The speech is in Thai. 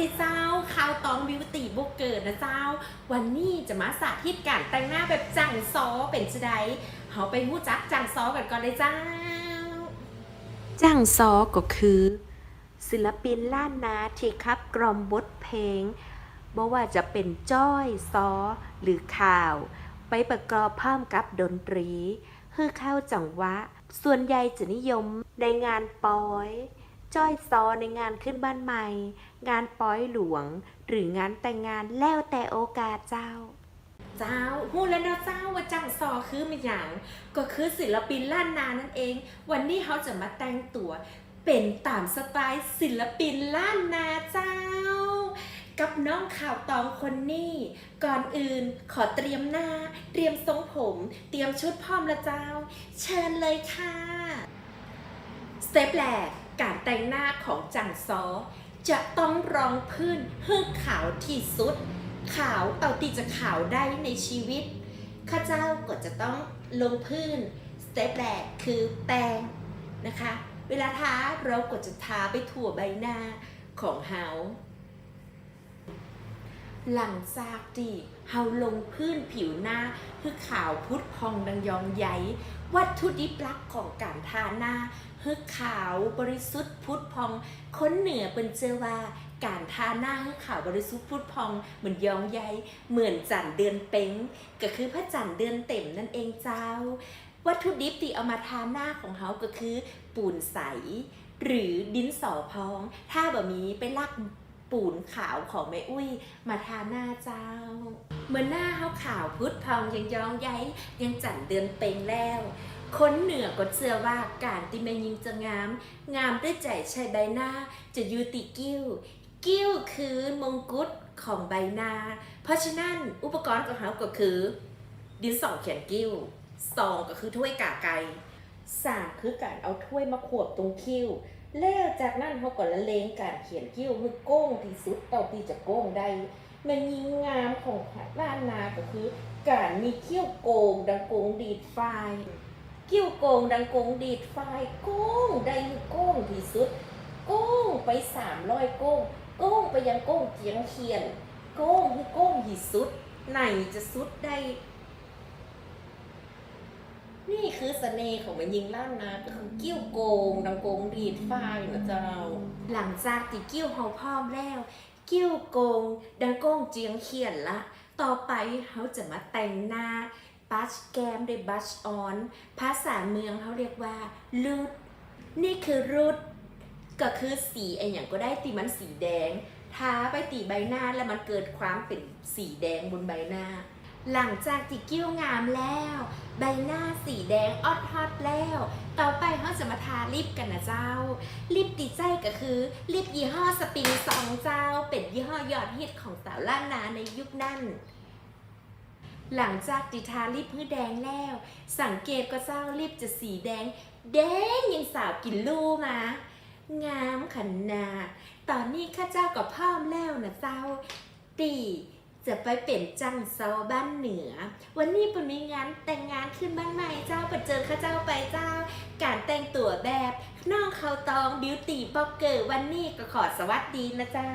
ดีเจ้าข่าวตองบิวตี้บุกเกิดนะเจ้า วันนี้จะมาสาธิตการแต่งหน้าแบบจังซอเป็นจะไดเขาไปหู้จักจังซอกันก่อนเลยเจ้าจ้างซอก็คือ ศิลปินล้านนาที่คับกรอมบทเพลงบ่ว่าจะเป็นจ้อยซอหรือข่าว ไปประกอบพร้อมกับดนตรี คือเข้าจังหวะ ส่วนใหญ่จะนิยมในงานปอย จ้อยซอในงานขึ้นบ้านใหม่ งานปอยหลวง หรืองานแต่งงานแล้วแต่โอกาสเจ้า เจ้าหูแล้วนะเจ้าว่าจังซอคือมันอย่าง ก็คือศิลปินล้านนานั่นเอง วันนี้เขาจะมาแต่งตัวเป็นตามสไตล์ศิลปินล้านนาเจ้า กับน้องข่าวตองคนนี้ ก่อนอื่นขอเตรียมหน้า เตรียมทรงผม เตรียมชุดพร้อมละเจ้า เชิญเลยค่ะ สเต็ปแรก การแต่งหน้าของจังซอ จะต้องรองพื้นให้ขาวที่สุด ขาวเอาที่จะขาวได้ในชีวิต ข้าเจ้าก็จะต้องลงพื้นสเต็ปแรกคือแป้งนะคะ เวลาทาเราก็จะทาไปทั่วใบหน้าของเฮา หลังจากที่เฮาลงพื้นผิวหน้าคือขาวพุดพองดังยองใหญ่วัตถุดิบหลักของการทาหน้าคือขาวบริสุทธิ์พุดพองค้นเหนือเป็นเจอว่าการทาหน้าคือขาวบริสุทธิ์พุดพองเหมือนยองใหญ่เหมือนจันเดือนเป้งก็คือพระจันเดือนเต็มนั่นเองเจ้า วัตถุดิบที่เอามาทาหน้าของเขาก็คือ ปูนใส หรือดินสอพอง ถ้าแบบมีไปลัก ปูนขาวของแม่อุ้ย มาทาหน้าเจ้า เมื่อหน้าเขาขาวพุดพองยังย้องใยยังจันเดือนเปงแล้ว คนเหนือก็เชื่อว่าการที่แม่ยิงจะงาม งามด้วยใจใช้ใบหน้าจะยูติกิ้ว กิ้วคือมงกุฎของใบหน้า เพราะฉะนั้นอุปกรณ์ของเขาก็คือ ดินสอเขียนกิ้วสองก็คือถ้วยกาไก่สามคือการเอาถ้วยมาขวบตรงคิ้ว แล้วจากนั้นเขาก็ละเลงการเขียนคิ้วให้โก้งที่สุดเต่าที่จะโก้งได้มันยิงงามของล้านนาก็คือ การมีคิ้วโกงดังโกงดีดไฟคิ้วโกงดังโกงดีดไฟโก้งได้ให้โก้งที่สุด โก้งไปสามร้อยโก้งโก้งไปยังโก้งเจียงเขียน โก้งให้โก้งที่สุด ไหนจะสุดได้ คือเสน่ห์ของมันยิงล้านนาก็คือกิ้วโกงดังโกงดีดฝ้ายนะเจ้า หลังจากที่กิ้วเฮาพร้อมแล้ว กิ้วโกงดังโกงเจียงเขียนละ ต่อไปเขาจะมาแต่งหน้าบัชแก้มด้วยบัชออน ภาษาเมืองเขาเรียกว่ารูดนี่คือรูดก็คือสีไออย่างก็ได้ตีมันสีแดงทาไปตีใบหน้าแล้วมันเกิดความเป็นสีแดงบนใบหน้า หลังจากที่กิ้วงามแล้ว ใบหน้าสีแดงออดฮอตแล้ว ต่อไปเขาจะมาทาลิปกันนะเจ้า ลิปติดใจก็คือลิปยี่ห้อสปริงซองเจ้า เป็นยี่ห้อยอดฮิตของสาวล้านนาในยุคนั้นหลังจากติทาลิปพื้แดงแล้ว สังเกตก็เจ้าลิปจะสีแดง แดงยังสาวกินลูมางามขนาดตอนนี้ข้าเจ้าก็พร้อมแล้วนะเจ้าตี จะไปเป็นจังเซาบ้านเหนือ วันนี้ปุ่นมีงานแต่งงานขึ้นบ้านใหม่เจ้าไปเจอข้าเจ้าไปเจ้า การแต่งตัวแบบน้องเขาตองบิวตี้บล็อกเกอร์วันนี้ก็ขอสวัสดีนะเจ้า